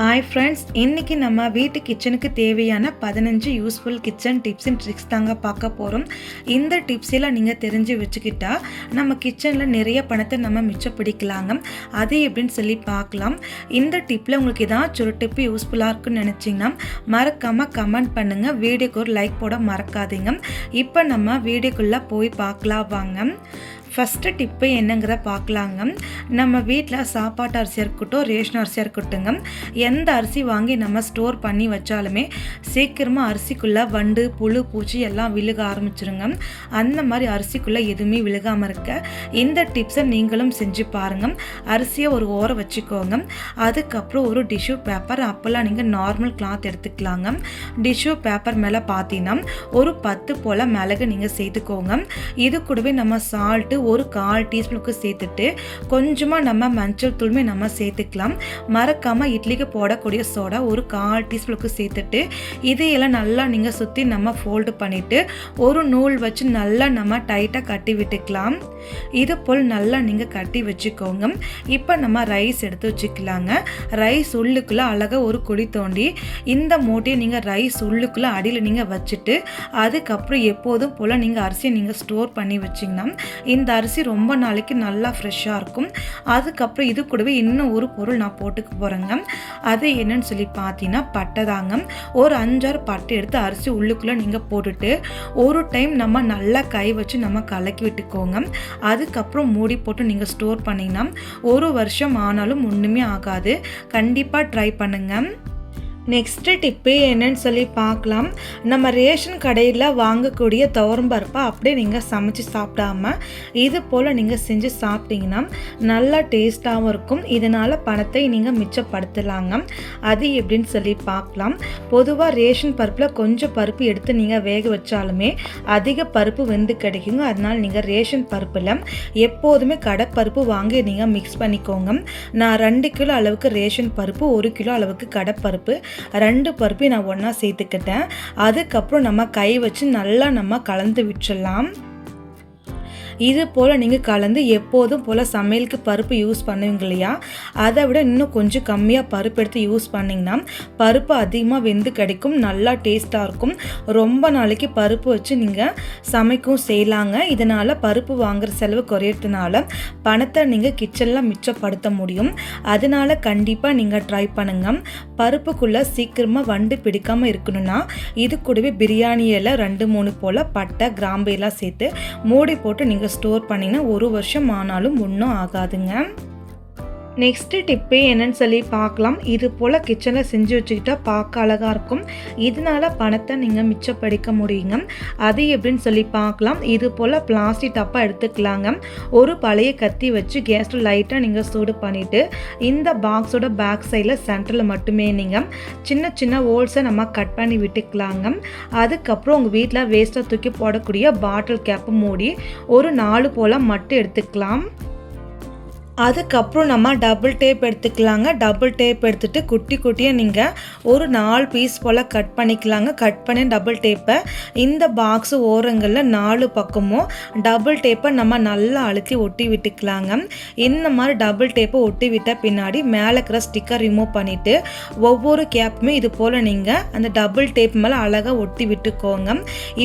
Hi friends இன்றைக்கி நம்ம வீட்டு கிச்சனுக்கு தேவையான பதினஞ்சு useful kitchen tips and tricks தாங்க பார்க்க போகிறோம் இந்த டிப்ஸ் எல்லாம் நீங்கள் தெரிஞ்சு வச்சுக்கிட்டா நம்ம கிச்சனில் நிறைய பணத்தை நம்ம மிச்சம் பிடிக்கலாங்க. அது எப்படின்னு சொல்லி பார்க்கலாம். இந்த டிப்பில் உங்களுக்கு ஏதாச்சும் ஒரு டிப்பு யூஸ்ஃபுல்லாக இருக்குன்னு நினச்சிங்கன்னா மறக்காமல் கமெண்ட் பண்ணுங்கள் வீடியோக்கு ஒரு லைக் போட மறக்காதீங்க. இப்போ நம்ம வீடியோக்குள்ளே போய் பார்க்கலாம் வாங்க. ஃபஸ்ட்டு டிப்பு என்னங்கிறத பார்க்கலாங்க நம்ம வீட்டில் சாப்பாட்டு அரிசியாக இருக்கட்டும் ரேஷன் அரிசியாக இருக்கட்டுங்க எந்த அரிசி வாங்கி நம்ம ஸ்டோர் பண்ணி வச்சாலுமே சீக்கிரமாக அரிசிக்குள்ளே வண்டு புழு பூச்சி எல்லாம் விழுக ஆரம்பிச்சிருங்க. அந்த மாதிரி அரிசிக்குள்ளே எதுவுமே விழுகாமல் இருக்க. இந்த டிப்ஸை நீங்களும் செஞ்சு பாருங்கள் அரிசியை ஒரு ஓரம் வச்சுக்கோங்க. அதுக்கப்புறம் ஒரு டிஷ்யூ பேப்பர் அப்போல்லாம் நீங்கள் நார்மல் கிளாத் எடுத்துக்கலாங்க. டிஷ்யூ பேப்பர் மேலே பார்த்தீங்கன்னா ஒரு பத்து போல் மிளகு நீங்கள் சேர்த்துக்கோங்க. இது கூடவே நம்ம சால்ட்டு ஒரு கால் டீஸ்பூனுக்கு சேர்த்துட்டு கொஞ்சமாக நம்ம மஞ்சள் தூள்மே நம்ம சேர்த்துக்கலாம். மறக்காமல் இட்லிக்கு போடக்கூடிய சோடா ஒரு கால் டீஸ்பூனுக்கு சேர்த்துட்டு இதையெல்லாம் நல்லா நீங்கள் சுற்றி நம்ம ஃபோல்டு பண்ணிவிட்டு ஒரு நூல் வச்சு நல்லா நம்ம டைட்டாக கட்டி விட்டுக்கலாம். இது போல் நல்லா நீங்கள் கட்டி வச்சுக்கோங்க. இப்போ நம்ம ரைஸ் எடுத்து வச்சுக்கலாங்க. ரைஸ் உள்ளுக்குள்ளே அழகாக ஒரு குழி தோண்டி இந்த மூட்டையை நீங்கள் ரைஸ் உள்ளுக்குள்ளே அடியில் நீங்கள் வச்சுட்டு அதுக்கப்புறம் எப்போதும் போல் நீங்கள் அரிசியை நீங்கள் ஸ்டோர் பண்ணி வச்சிங்கன்னா இந்த அரிசி ரொம்ப நாளைக்கு நல்லா ஃப்ரெஷ்ஷாக இருக்கும். அதுக்கப்புறம் இது கூடவே இன்னும் ஒரு பொருள் நான் போட்டுக்க போகிறேங்க அது என்னன்னு சொல்லி பார்த்தீங்கன்னா பட்டை தாங்க. ஒரு அஞ்சாறு பட்டை எடுத்து அரிசி உள்ளுக்குள்ளே நீங்கள் போட்டுட்டு ஒரு டைம் நம்ம நல்லா கை வச்சு நம்ம கலக்கி விட்டுக்கோங்க. அதுக்கப்புறம் மூடி போட்டு நீங்கள் ஸ்டோர் பண்ணிங்கன்னா ஒரு வருஷம் ஆனாலும் ஒன்றுமே ஆகாது. கண்டிப்பாக ட்ரை பண்ணுங்கள் நெக்ஸ்ட்டு டிப்பு என்னன்னு சொல்லி பார்க்கலாம். நம்ம ரேஷன் கடையில் வாங்கக்கூடிய துவரம்பருப்பை அப்படியே நீங்கள் சமைச்சு சாப்பிடாம இது போல் நீங்கள் செஞ்சு சாப்பிட்டீங்கன்னா நல்லா டேஸ்ட்டாகவும் இருக்கும். இதனால் பணத்தை நீங்கள் மிச்சப்படுத்தலாங்க. அது எப்படின்னு சொல்லி பார்க்கலாம். பொதுவாக ரேஷன் பருப்பில் கொஞ்சம் பருப்பு எடுத்து நீங்கள் வேக வச்சாலுமே அதிக பருப்பு வெந்து கிடைக்குங்க. அதனால் நீங்கள் ரேஷன் பருப்பில் எப்போதுமே கடைப்பருப்பு வாங்கி நீங்கள் மிக்ஸ் பண்ணிக்கோங்க. நான் ரெண்டு கிலோ அளவுக்கு ரேஷன் பருப்பு ஒரு கிலோ அளவுக்கு கடைப்பருப்பு ரெண்டு பருப்பையும் நான் ஒன்றா சேர்த்துக்கிட்டேன். அதுக்கப்புறம் நம்ம கை வச்சு நல்லா நம்ம கலந்து விட்டுடலாம் இது போல் நீங்கள் கலந்து எப்போதும் போல் சமையலுக்கு பருப்பு யூஸ் பண்ணுவீங்க இல்லையா? அதை விட இன்னும் கொஞ்சம் கம்மியாக பருப்பு எடுத்து யூஸ் பண்ணிங்கன்னா பருப்பு அதிகமாக வெந்து கிடைக்கும் நல்லா டேஸ்ட்டாக இருக்கும். ரொம்ப நாளைக்கு பருப்பு வச்சு நீங்கள் சமைக்கவும் செய்யலாங்க. இதனால் பருப்பு வாங்குற செலவு குறையிறதுனால பணத்தை நீங்கள் கிச்சனில் மிச்சப்படுத்த முடியும். அதனால் கண்டிப்பாக நீங்கள் ட்ரை பண்ணுங்கள் பருப்புக்குள்ளே சீக்கிரமாக வண்டு பிடிக்காமல் இருக்கணும்னா இது கூடவே பிரியாணியில் ரெண்டு மூணு போல் பட்டை கிராம்பு எல்லாம் சேர்த்து மூடி போட்டு நீங்கள் ஸ்டோர் பண்ணிங்கன்னா ஒரு வருஷம் ஆனாலும் ஒன்றும் ஆகாதுங்க. நெக்ஸ்ட்டு டிப்பு என்னன்னு சொல்லி பார்க்கலாம். இது போல் கிச்சனில் செஞ்சு வச்சுக்கிட்டா பார்க்க அழகாக இருக்கும். இதனால பணத்தை நீங்கள் மிச்சப்படுத்த முடியுங்க. அது எப்படின்னு சொல்லி பார்க்கலாம். இது போல் பிளாஸ்டிக் டப்பா எடுத்துக்கலாங்க. ஒரு பழைய கத்தி வச்சு கேஸில் லைட்டாக நீங்கள் சூடு பண்ணிவிட்டு இந்த பாக்ஸோட பேக் சைடில் சென்டரில் மட்டுமே நீங்கள் சின்ன சின்ன ஹோல்ஸை நம்ம கட் பண்ணி விட்டுக்கலாங்க. அதுக்கப்புறம் உங்கள் வீட்டில் வேஸ்ட்டாக தூக்கி போடக்கூடிய பாட்டில் கேப்பை மூடி ஒரு நாலு போல் மட்டும் எடுத்துக்கலாம். அதுக்கப்புறம் நம்ம டபுள் டேப் எடுத்துக்கலாங்க. டபுள் டேப் எடுத்துகிட்டு குட்டி குட்டியாக நீங்கள் ஒரு நாலு பீஸ் போல் கட் பண்ணிக்கலாங்க. கட் பண்ணி டபுள் டேப்பை இந்த பாக்ஸு ஓரங்களில் நாலு பக்கமும் டபுள் டேப்பை நம்ம நல்லா அழுத்தி ஒட்டி விட்டுக்கலாங்க. இந்த மாதிரி டபுள் டேப்பை ஒட்டி விட்ட பின்னாடி மேலே இருக்கிற ஸ்டிக்கர் ரிமூவ் பண்ணிவிட்டு ஒவ்வொரு கேப்புமே இது போல் நீங்கள் அந்த டபுள் டேப் மேலே அழகாக ஒட்டி விட்டுக்கோங்க.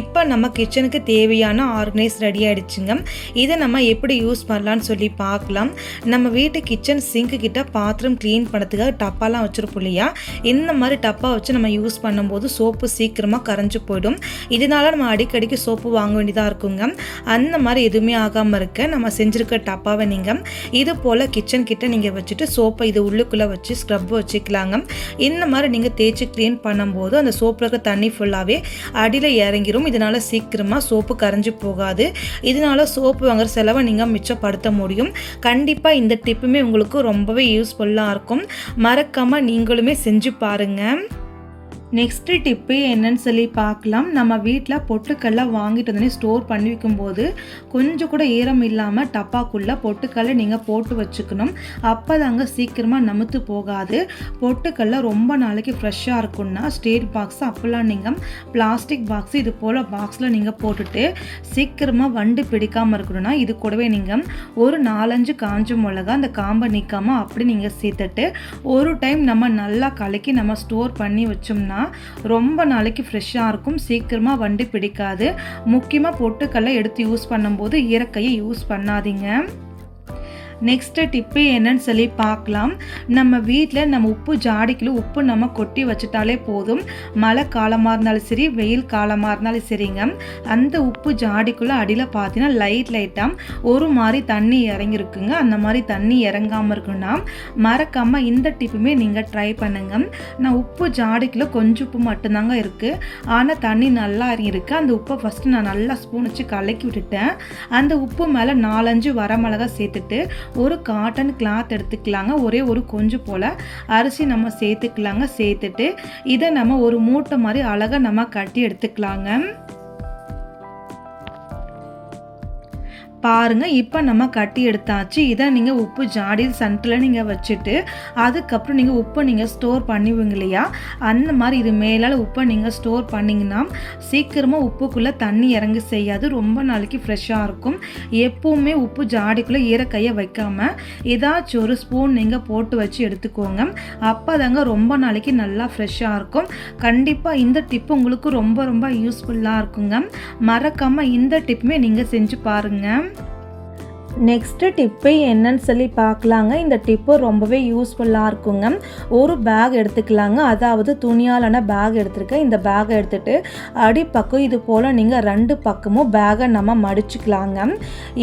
இப்போ நம்ம கிச்சனுக்கு தேவையான ஆர்கனைஸ் ரெடி ஆகிடுச்சுங்க இதை நம்ம எப்படி யூஸ் பண்ணலான்னு சொல்லி பார்க்கலாம். நம்ம வீட்டு கிச்சன் சிங்க்கு கிட்ட பாத்திரம் க்ளீன் பண்ணுறதுக்காக டப்பாலாம் வச்சுருப்போம் இல்லையா? இந்த மாதிரி டப்பா வச்சு நம்ம யூஸ் பண்ணும்போது சோப்பு சீக்கிரமாக கரைஞ்சி போயிடும். இதனால நம்ம அடிக்கடிக்கு சோப்பு வாங்க வேண்டியதாக இருக்குங்க. அந்த மாதிரி எதுவுமே ஆகாமல் இருக்க நம்ம செஞ்சுருக்க டப்பாவை நீங்கள் இது போல் கிச்சன் கிட்ட நீங்கள் வச்சுட்டு சோப்பை இது உள்ளுக்குள்ளே வச்சு ஸ்க்ரப் வச்சுக்கலாங்க. இந்த மாதிரி நீங்கள் தேய்ச்சி க்ளீன் பண்ணும்போது அந்த சோப்பில் இருக்க தண்ணி ஃபுல்லாகவே அடியில் இறங்கிரும். இதனால் சீக்கிரமாக சோப்பு கரைஞ்சி போகாது. இதனால் சோப்பு வாங்குற செலவை நீங்கள் மிச்சப்படுத்த முடியும். கண்டிப்பாக இந்த டிப்புமே உங்களுக்கு ரொம்பவே யூஸ்ஃபுல்லாக இருக்கும். மறக்காமல் நீங்களுமே செஞ்சு பாருங்கள் நெக்ஸ்ட்டு டிப்பு என்னன்னு சொல்லி பார்க்கலாம். நம்ம வீட்டில் பொட்டுக்கல்ல வாங்கிட்டு வந்து ஸ்டோர் பண்ணி வைக்கும்போது கொஞ்சம் கூட ஈரம் இல்லாமல் டப்பாக்குள்ளே பொட்டுக்கல்லை நீங்கள் போட்டு வச்சுக்கணும். அப்போ தாங்க சீக்கிரமாக நமுத்து போகாது. பொட்டுக்கல்ல ரொம்ப நாளைக்கு ஃப்ரெஷ்ஷாக இருக்கும்னா ஸ்டேட் பாக்ஸ் அப்போல்லாம் நீங்கள் பிளாஸ்டிக் பாக்ஸ் இது போல் பாக்ஸில் நீங்கள் போட்டுட்டு சீக்கிரமாக வண்டு பிடிக்காமல் இருக்கணும்னா இது கூடவே நீங்கள் ஒரு நாலஞ்சு காஞ்ச மிளகா அந்த காம்பை நிற்காமல் அப்படி நீங்கள் சேர்த்துட்டு ஒரு டைம் நம்ம நல்லா கலக்கி நம்ம ஸ்டோர் பண்ணி வச்சோம்னா ரொம்ப நாளைக்கு ஃப்ரெஷ்ஷாக இருக்கும். சீக்கிரமாக வண்டி பிடிக்காது. முக்கியமாக பொட்டுக்கல்லை எடுத்து யூஸ் பண்ணும்போது இயற்கையை யூஸ் பண்ணாதீங்க. நெக்ஸ்ட்டு டிப்பு என்னன்னு சொல்லி பார்க்கலாம். நம்ம வீட்டில் நம்ம உப்பு ஜாடிக்குள்ள உப்பு நம்ம கொட்டி வச்சுட்டாலே போதும். மழை காலமாக இருந்தாலும் சரி வெயில் காலமாக இருந்தாலும் சரிங்க. அந்த உப்பு ஜாடிக்குள்ளே அடியில் பார்த்தீங்கன்னா லைட் லைட்டாக ஒரு மாதிரி தண்ணி இறங்கியிருக்குங்க அந்த மாதிரி தண்ணி இறங்காமல் இருக்குன்னா மறக்காமல் இந்த டிப்புமே நீங்கள் ட்ரை பண்ணுங்க. நான் உப்பு ஜாடிக்குள்ளே கொஞ்சம் உப்பு மட்டும்தாங்க இருக்குது ஆனால் தண்ணி நல்லா இறங்கியிருக்கு அந்த உப்பை ஃபஸ்ட்டு நான் நல்லா ஸ்பூன் வச்சு கலக்கி விட்டுட்டேன். அந்த உப்பு மேலே நாலஞ்சு வரமிளகா சேர்த்துட்டு ஒரு காட்டன் கிளாத் எடுத்துக்கலாங்க. ஒரே ஒரு கொஞ்சம் போல் அரிசி நம்ம சேர்த்துக்கலாங்க. சேர்த்துட்டு இதை நம்ம ஒரு மூட்டை மாதிரி அழகாக நம்ம கட்டி எடுத்துக்கலாங்க. பாருங்கள் இப்போ நம்ம கட்டி எடுத்தாச்சு. இதை நீங்கள் உப்பு ஜாடி சென்டரில் நீங்கள் வச்சுட்டு அதுக்கப்புறம் நீங்கள் உப்பை நீங்கள் ஸ்டோர் பண்ணுவீங்க இல்லையா? அந்த மாதிரி இது மேலால் உப்பை நீங்கள் ஸ்டோர் பண்ணிங்கன்னா சீக்கிரமாக உப்புக்குள்ளே தண்ணி இறங்கி செய்யாது. ரொம்ப நாளைக்கு ஃப்ரெஷ்ஷாக இருக்கும். எப்போவுமே உப்பு ஜாடிக்குள்ளே ஈரக்கையை வைக்காமல் ஏதாச்சும் ஒரு ஸ்பூன் நீங்கள் போட்டு வச்சு எடுத்துக்கோங்க. அப்போ தாங்க ரொம்ப நாளைக்கு நல்லா ஃப்ரெஷ்ஷாக இருக்கும். கண்டிப்பாக இந்த டிப் உங்களுக்கு ரொம்ப ரொம்ப யூஸ்ஃபுல்லாக இருக்குங்க. மறக்காமல் இந்த டிப்புமே நீங்கள் செஞ்சு பாருங்கள் நெக்ஸ்ட்டு டிப்பு என்னன்னு சொல்லி பார்க்கலாங்க. இந்த டிப்பு ரொம்பவே யூஸ்ஃபுல்லாக இருக்குங்க. ஒரு பேக் எடுத்துக்கலாங்க. அதாவது துணியாலான பேக் எடுத்துருக்கேன். இந்த பேகை எடுத்துகிட்டு அடிப்பக்கம் இது போல் நீங்கள் ரெண்டு பக்கமும் பேகை நம்ம மடிச்சுக்கலாங்க.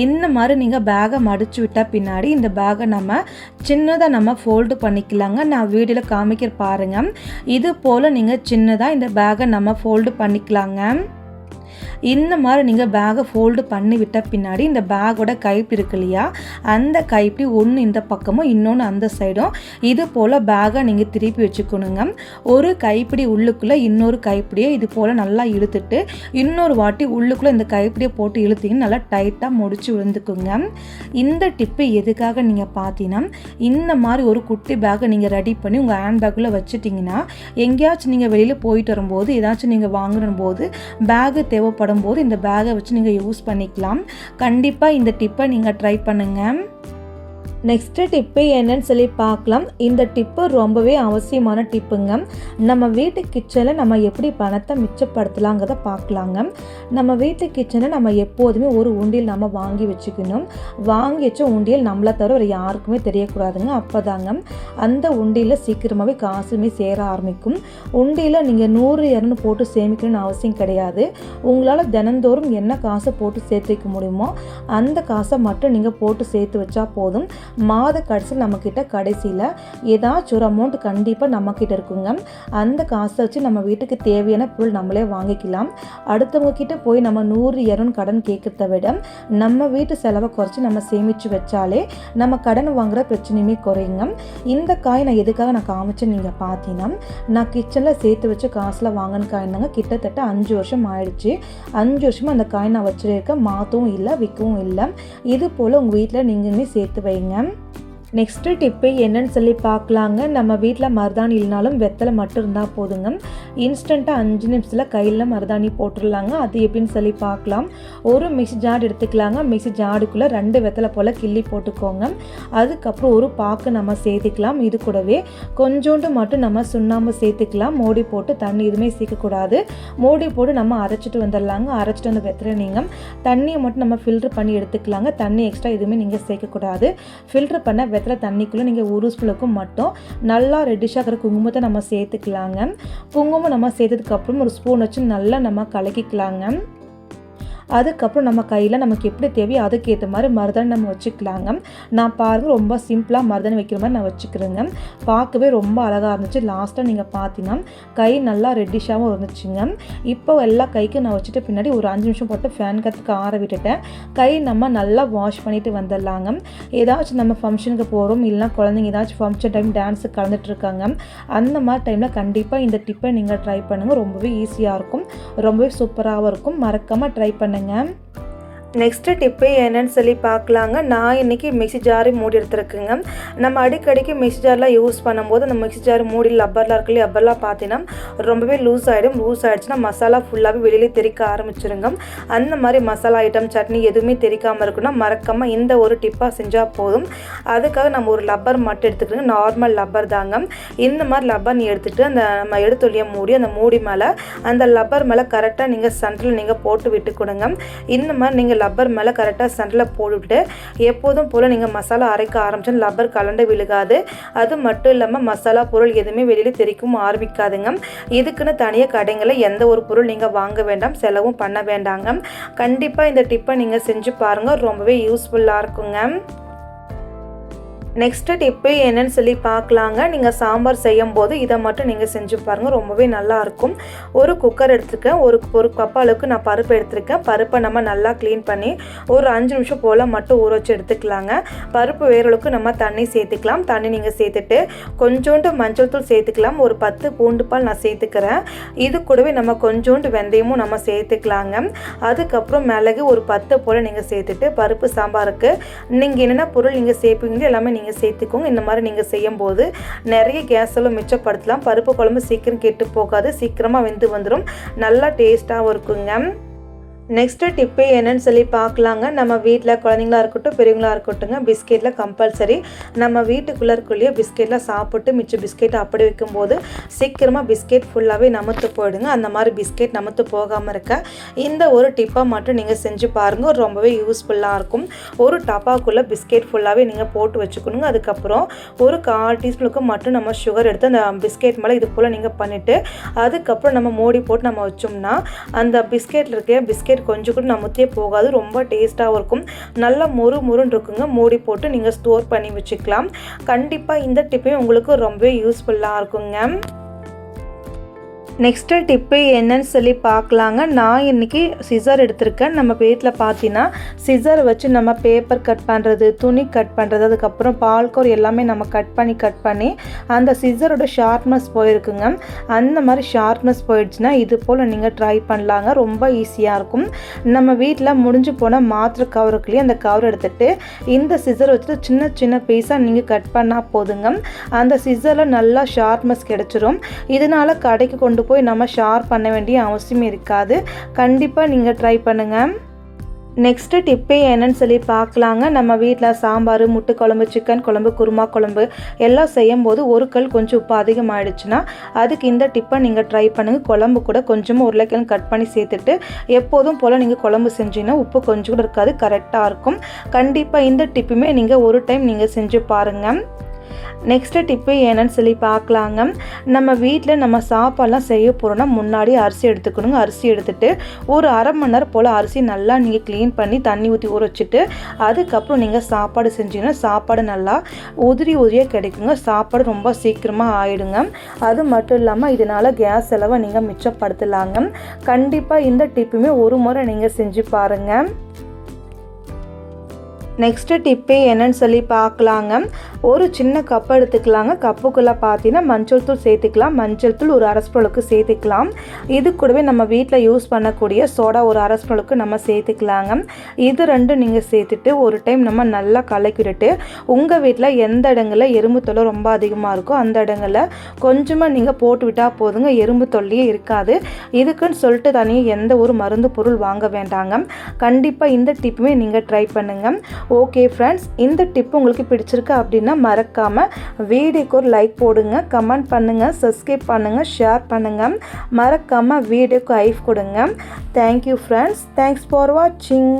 இந்த மாதிரி நீங்கள் பேகை மடிச்சு விட்டால் பின்னாடி இந்த பேகை நம்ம சின்னதாக நம்ம ஃபோல்டு பண்ணிக்கலாங்க. நான் வீடியோவில் காமிக்கிற பாருங்கள் இது போல் நீங்கள் சின்னதாக இந்த பேகை நம்ம ஃபோல்டு பண்ணிக்கலாங்க. இந்த மாதிரி நீங்கள் பேகை ஃபோல்டு பண்ணி விட்ட பின்னாடி இந்த பேக்கோட கைப்பு இருக்கு இல்லையா? அந்த கைப்பி ஒன்று இந்த பக்கமும் இன்னொன்று அந்த சைடும் இது போல் பேகை நீங்கள் திருப்பி வச்சுக்கணுங்க. ஒரு கைப்பிடி உள்ளுக்குள்ளே இன்னொரு கைப்பிடியை இது போல் நல்லா இழுத்துட்டு இன்னொரு வாட்டி உள்ளுக்குள்ளே இந்த கைப்பிடியை போட்டு இழுத்தீங்கன்னா நல்லா டைட்டாக முடிச்சு விழுந்துக்குங்க. இந்த டிப்பு எதுக்காக நீங்கள் பார்த்தீங்கன்னா இந்த மாதிரி ஒரு குட்டி பேக்கை நீங்கள் ரெடி பண்ணி உங்கள் ஹேண்ட் பேக்கில் வச்சுட்டிங்கன்னா எங்கேயாச்சும் நீங்கள் வெளியில் போயிட்டு வரும்போது ஏதாச்சும் நீங்கள் வாங்கணும் போது பேகு தேவைப்படும் போது இந்த பேகை வச்சு நீங்கள் யூஸ் பண்ணிக்கலாம். கண்டிப்பாக இந்த டிப்பை நீங்கள் ட்ரை பண்ணுங்கள் நெக்ஸ்ட்டு டிப்பு என்னன்னு சொல்லி பார்க்கலாம். இந்த டிப்பு ரொம்பவே அவசியமான டிப்புங்க நம்ம வீட்டு கிச்சனில் நம்ம எப்படி பணத்தை மிச்சப்படுத்தலாங்கிறத பார்க்கலாங்க. நம்ம வீட்டு கிச்சனை நம்ம எப்போதுமே ஒரு உண்டியல் நம்ம வாங்கி வச்சுக்கணும். வாங்கி வச்ச உண்டியல் நம்மளை தவிர வேறு யாருக்குமே தெரியக்கூடாதுங்க. அப்போ தாங்க அந்த உண்டியில் சீக்கிரமாகவே காசுமே சேர ஆரம்பிக்கும். உண்டியில் நீங்கள் நூறு இரநூறு போட்டு சேமிக்கணும்னு அவசியம் கிடையாது. உங்களால் தினந்தோறும் என்ன காசை போட்டு சேர்த்து வைக்க முடியுமோ அந்த காசை மட்டும் நீங்கள் போட்டு சேர்த்து வச்சா போதும். மாத கடைசியில் நம்மக்கிட்ட கடைசியில் ஏதாச்சும் ஒரு அமௌண்ட் கண்டிப்பாக நம்மக்கிட்ட இருக்குங்க. அந்த காசை வச்சு நம்ம வீட்டுக்கு தேவையான பொருள் நம்மளே வாங்கிக்கலாம். அடுத்தவங்கக்கிட்ட போய் நம்ம நூறு இரநூறு கடன் கேட்கறத விட நம்ம வீட்டு செலவை குறைச்சி நம்ம சேமித்து வச்சாலே நம்ம கடன் வாங்குகிற பிரச்சனையுமே குறையுங்க. இந்த காய் நான் எதுக்காக நான் காமிச்சேன்னு நீங்கள் பார்த்தீங்கன்னா நான் கிச்சனில் சேர்த்து வச்சு காசில் வாங்கின காய் கிட்டத்தட்ட அஞ்சு வருஷம் ஆயிடுச்சு. அஞ்சு வருஷமாக அந்த காய் நான் வச்சுருக்கேன் மாற்றவும் இல்லை விற்கவும் இல்லை. இது போல் உங்கள் வீட்டில் நீங்களே சேர்த்து வைங்க. time. நெக்ஸ்ட்டு டிப்பு என்னன்னு சொல்லி பார்க்கலாங்க. நம்ம வீட்டில் மருதாணி இல்லைனாலும் வெத்தலை மட்டும் இருந்தால் போதுங்க. இன்ஸ்டண்ட்டாக அஞ்சு நிமிஷத்தில் கையில் மருதாணி போட்டுடலாங்க. அது எப்படின்னு சொல்லி பார்க்கலாம். ஒரு மிக்ஸி ஜாடு எடுத்துக்கலாங்க. மிக்ஸி ஜாடுக்குள்ளே ரெண்டு வெத்தலை போல் கிள்ளி போட்டுக்கோங்க. அதுக்கப்புறம் ஒரு பாக்கு நம்ம சேர்த்துக்கலாம். இது கூடவே கொஞ்சோண்டு மட்டும் நம்ம சுண்ணாம்பு சேர்த்துக்கலாம். மூடி போட்டு தண்ணி எதுவுமே சேர்க்கக்கூடாது மூடி போட்டு நம்ம அரைச்சிட்டு வந்துடலாங்க. அரைச்சிட்டு வந்து வெத்தலை நீங்கள் தண்ணியை மட்டும் நம்ம ஃபில்ட்ரு பண்ணி எடுத்துக்கலாங்க. தண்ணி எக்ஸ்ட்ரா எதுவுமே நீங்கள் சேர்க்கக்கூடாது ஃபில்ட்ரு பண்ண வெத்தலை தண்ணிக்குள்ளே நீங்கள் ஒரு ஸ்பூனுக்கு மட்டும் நல்லா ரெட்டிஷாக இருக்கிற குங்குமத்தை நம்ம சேர்த்துக்கலாங்க. குங்குமம் நம்ம சேர்த்ததுக்கப்புறம் ஒரு ஸ்பூன் வச்சு நல்லா நம்ம கலக்கிக்கலாங்க. அதுக்கப்புறம் நம்ம கையில் நமக்கு எப்படி தேவையோ அதுக்கேற்ற மாதிரி மருதாணி நம்ம வச்சுக்கலாங்க. நான் பாருங்கள் ரொம்ப சிம்பிளாக மருதாணி வைக்கிற மாதிரி நான் வச்சுக்கிறேங்க. பார்க்கவே ரொம்ப அழகாக இருந்துச்சு. லாஸ்ட்டாக நீங்கள் பார்த்தீங்கன்னா கை நல்லா ரெட்டிஷாகவும் இருந்துச்சுங்க. இப்போ எல்லா கைக்கும் நான் வச்சுட்டு பின்னாடி ஒரு அஞ்சு நிமிஷம் போட்டு ஃபேன் கற்றுக்கு ஆற விட்டுட்டேன். கை நம்ம நல்லா வாஷ் பண்ணிட்டு வந்துடலாங்க. ஏதாச்சும் நம்ம ஃபங்க்ஷனுக்கு போகிறோம் இல்லைனா குழந்தைங்க ஏதாச்சும் ஃபங்க்ஷன் டைம் டான்ஸு கலந்துட்டுருக்காங்க அந்த மாதிரி டைமில் கண்டிப்பாக இந்த டிப்பை நீங்கள் ட்ரை பண்ணுங்கள் ரொம்பவே ஈஸியாக இருக்கும். ரொம்பவே சூப்பராகவும் இருக்கும். மறக்காமல் ட்ரை பண்ணுங்கள் பண்ணுங்கள் நெக்ஸ்ட்டு டிப்பு என்னன்னு சொல்லி பார்க்கலாங்க. நான் இன்றைக்கி மிக்ஸி ஜாரு மூடி எடுத்துருக்குங்க. நம்ம அடிக்கடிக்கு மிக்ஸி ஜார்லாம் யூஸ் பண்ணும்போது அந்த மிக்ஸி ஜார் மூடி லப்பர்லாம் இருக்கு இல்லையா லப்பர்லாம் பார்த்தீங்கன்னா ரொம்பவே லூஸ் ஆகிடும் லூஸ் ஆகிடுச்சுன்னா மசாலா ஃபுல்லாகவே வெளியிலே தெரிக்க ஆரம்பிச்சிருங்க. அந்த மாதிரி மசாலா ஐட்டம் சட்னி எதுவுமே தெரிக்காமல் இருக்குன்னா மறக்காமல் இந்த ஒரு டிப்பாக செஞ்சால் போதும். அதுக்காக நம்ம ஒரு லப்பர் மட்டும் எடுத்துக்கிறோங்க நார்மல் லப்பர் தாங்க. இந்த மாதிரி லப்பர் நீ எடுத்துகிட்டு அந்த நம்ம எடுத்துள்ளிய மூடி அந்த மூடி மேலே அந்த லப்பர் மேலே கரெக்டாக நீங்கள் சென்டரில் நீங்கள் போட்டு விட்டு கொடுங்க. இந்த மாதிரி நீங்கள் லப்பர் மேலே கரெக்டாக சென்டரில் போட்டுவிட்டு எப்போதும் போல் நீங்கள் மசாலா அரைக்க ஆரம்பிச்சு லப்பர் கலண்டு விழுகாது. அது மட்டும் இல்லாமல் மசாலா பொருள் எதுவுமே வெளியில் தெரிக்கவும் ஆரம்பிக்காதுங்க. இதுக்குன்னு தனியாக கடைங்களில் எந்த ஒரு பொருள் நீங்கள் வாங்க வேண்டாம் செலவும் பண்ண வேண்டாங்க. கண்டிப்பாக இந்த டிப்பை நீங்கள் செஞ்சு பாருங்கள் ரொம்பவே யூஸ்ஃபுல்லாக இருக்குங்க. நெக்ஸ்ட்டு டிப்பு என்னன்னு சொல்லி பார்க்கலாங்க. நீங்கள் சாம்பார் செய்யும் போது இதை மட்டும் நீங்கள் செஞ்சு பாருங்கள் ரொம்பவே நல்லாயிருக்கும் ஒரு குக்கர் எடுத்துருக்கேன் ஒரு ஒரு கப் அளவுக்கு நான் பருப்பு எடுத்திருக்கேன். பருப்பை நம்ம நல்லா க்ளீன் பண்ணி ஒரு அஞ்சு நிமிஷம் போல் மட்டும் ஊற வச்சு எடுத்துக்கலாங்க. பருப்பு வேறளவுக்கு நம்ம தண்ணி சேர்த்துக்கலாம். தண்ணி நீங்கள் சேர்த்துட்டு கொஞ்சோண்டு மஞ்சள் தூள் சேர்த்துக்கலாம். ஒரு பத்து பூண்டு பால் நான் சேர்த்துக்கிறேன். இது கூடவே நம்ம கொஞ்சோண்டு வெந்தயமும் நம்ம சேர்த்துக்கலாங்க. அதுக்கப்புறம் மிளகு ஒரு பத்து போல் நீங்கள் சேர்த்துட்டு பருப்பு சாம்பாருக்கு நீங்கள் என்னென்ன பொருள் நீங்கள் சேர்ப்பீங்களோ எல்லாமே நீங்கள் சேர்த்துக்கோங்க. இந்த மாதிரி நீங்கள் செய்யும்போது நிறைய கேஸ் எல்லாம் மிச்சப்படுத்தலாம். பருப்பு குழம்பு சீக்கிரம் கெட்டு போகாது. சீக்கிரமாக வெந்து வந்துடும் நல்லா டேஸ்ட்டாகவும் இருக்குங்க. நெக்ஸ்ட்டு டிப்பு என்னன்னு சொல்லி பார்க்கலாங்க. நம்ம வீட்டில் குழந்தைங்களா இருக்கட்டும் பெரியவங்களா இருக்கட்டும்ங்க. பிஸ்கெட்டில் கம்பல்சரி நம்ம வீட்டுக்குள்ளே இருக்குள்ளேயே பிஸ்கெட்லாம் சாப்பிட்டு மிச்சம் பிஸ்கெட் அப்படி வைக்கும்போது சீக்கிரமாக பிஸ்கெட் ஃபுல்லாகவே நமத்து போயிடுங்க. அந்த மாதிரி பிஸ்கெட் நமத்து போகாமல் இருக்க. இந்த ஒரு டிப்பாக மட்டும் நீங்கள் செஞ்சு பாருங்கள் ரொம்பவே யூஸ்ஃபுல்லாக இருக்கும். ஒரு டப்பாக்குள்ளே பிஸ்கெட் ஃபுல்லாகவே நீங்கள் போட்டு வச்சுக்கணுங்க. அதுக்கப்புறம் ஒரு கால் டீஸ்பூனுக்கு மட்டும் நம்ம சுகர் எடுத்து அந்த பிஸ்கெட் மேலே இது போல் நீங்கள் பண்ணிவிட்டு அதுக்கப்புறம் நம்ம மூடி போட்டு நம்ம வச்சோம்னா அந்த பிஸ்கெட்டில் இருக்க பிஸ்கெட் கொஞ்சம் கூட நமுத்தே போகாது. ரொம்ப டேஸ்ட்டாகவும் இருக்கும். நல்லா மொறு மொறுன்னு இருக்குங்க. மூடி போட்டு நீங்கள் ஸ்டோர் பண்ணி வச்சுக்கலாம். கண்டிப்பாக இந்த டிப்பையும் உங்களுக்கு ரொம்பவே யூஸ்ஃபுல்லாக இருக்குங்க. நெக்ஸ்ட்டு டிப்பு என்னன்னு சொல்லி பார்க்கலாங்க. நான் இன்றைக்கி சிசர் எடுத்திருக்கேன். நம்ம வீட்டில் பார்த்தீங்கன்னா சிசர் வச்சு நம்ம பேப்பர் கட் பண்ணுறது துணி கட் பண்ணுறது அதுக்கப்புறம் பால்கோர் எல்லாமே நம்ம கட் பண்ணி கட் பண்ணி அந்த சிசரோட ஷார்ப்னஸ் போயிருக்குங்க. அந்த மாதிரி ஷார்ப்னஸ் போயிடுச்சுன்னா இது போல் நீங்கள் ட்ரை பண்ணலாங்க. ரொம்ப ஈஸியாக இருக்கும். நம்ம வீட்டில் முடிஞ்சு போன மாத்திரை கவருக்குள்ளேயே அந்த கவர் எடுத்துகிட்டு இந்த சிசர் வச்சுட்டு சின்ன சின்ன பீஸாக நீங்கள் கட் பண்ணால் போதுங்க. அந்த சிசரில் நல்லா ஷார்ப்னஸ் கிடச்சிரும். இதனால் கடைக்கு கொண்டு போய் போய் நம்ம ஷார் பண்ண வேண்டிய அவசியம் இருக்காது. கண்டிப்பாக நீங்கள் ட்ரை பண்ணுங்கள் நெக்ஸ்ட்டு டிப்பே என்னன்னு சொல்லி பார்க்கலாங்க. நம்ம வீட்டில் சாம்பார் முட்டை குழம்பு சிக்கன் குழம்பு குருமா குழம்பு எல்லாம் செய்யும் போது ஒரு கல் கொஞ்சம் உப்பு அதிகமாகிடுச்சுன்னா அதுக்கு இந்த டிப்பை நீங்கள் ட்ரை பண்ணுங்கள் குழம்பு கூட கொஞ்சமாக உருளைக்கிழங்கு கட் பண்ணி சேர்த்துட்டு எப்போதும் போல் நீங்கள் குழம்பு செஞ்சீங்கன்னா உப்பு கொஞ்சம் கூட இருக்காது கரெக்டாக இருக்கும். கண்டிப்பாக இந்த டிப்புமே நீங்கள் ஒரு டைம் நீங்கள் செஞ்சு பாருங்கள் நெக்ஸ்ட்டு டிப்பு என்னன்னு சொல்லி பார்க்கலாங்க. நம்ம வீட்டில் நம்ம சாப்பாடெலாம் செய்ய போகிறோன்னா முன்னாடி அரிசி எடுத்துக்கணுங்க. அரிசி எடுத்துகிட்டு ஒரு அரை மணி நேரம் போல் அரிசி நல்லா நீங்கள் க்ளீன் பண்ணி தண்ணி ஊற்றி ஊற வச்சுட்டு அதுக்கப்புறம் நீங்கள் சாப்பாடு செஞ்சீங்கன்னா சாப்பாடு நல்லா உதிரி உதிரியாக கிடைக்குங்க. சாப்பாடு ரொம்ப சீக்கிரமாக ஆயிடுங்க. அது மட்டும் இல்லாமல் இதனால் கேஸ் செலவை நீங்கள் மிச்சப்படுத்தலாங்க. கண்டிப்பாக இந்த டிப்புமே ஒரு முறை நீங்கள் செஞ்சு பாருங்கள் நெக்ஸ்ட்டு டிப்பே என்னன்னு சொல்லி பார்க்கலாங்க. ஒரு சின்ன கப் எடுத்துக்கலாங்க. கப்புக்குள்ளே பார்த்தீங்கன்னா மஞ்சள் தூள் சேர்த்துக்கலாம். மஞ்சள் தூள் ஒரு அரை ஸ்பூனுக்கு சேர்த்துக்கலாம். இது கூடவே நம்ம வீட்டில் யூஸ் பண்ணக்கூடிய சோடா ஒரு அரை ஸ்பூனுக்கு நம்ம சேர்த்துக்கலாங்க. இது ரெண்டும் நீங்கள் சேர்த்துட்டு ஒரு டைம் நம்ம நல்லா கலக்கிவிட்டு உங்கள் வீட்டில் எந்த இடங்களில் எறும்பு தொல்லை ரொம்ப அதிகமாக இருக்கோ அந்த இடங்களில் கொஞ்சமாக நீங்கள் போட்டு விட்டால் போதுங்க. எறும்பு தொல்லையே இருக்காது. இதுக்குன்னு சொல்லிட்டு தனியாக எந்த ஒரு மருந்து பொருள் வாங்க வேண்டாங்க. கண்டிப்பாக இந்த டிப்புமே நீங்கள் ட்ரை பண்ணுங்கள் ஓகே ஃப்ரெண்ட்ஸ் இந்த டிப் உங்களுக்கு பிடிச்சிருக்கு அப்படின்னா மறக்காமல் வீடியோக்கு ஒரு லைக் போடுங்க கமெண்ட் பண்ணுங்கள் சப்ஸ்கிரைப் பண்ணுங்கள் ஷேர் பண்ணுங்கள் மறக்காமல் வீடியோக்கு ஐஃப் கொடுங்க. தேங்க்யூ ஃப்ரெண்ட்ஸ் தேங்க்ஸ் ஃபார் வாட்சிங்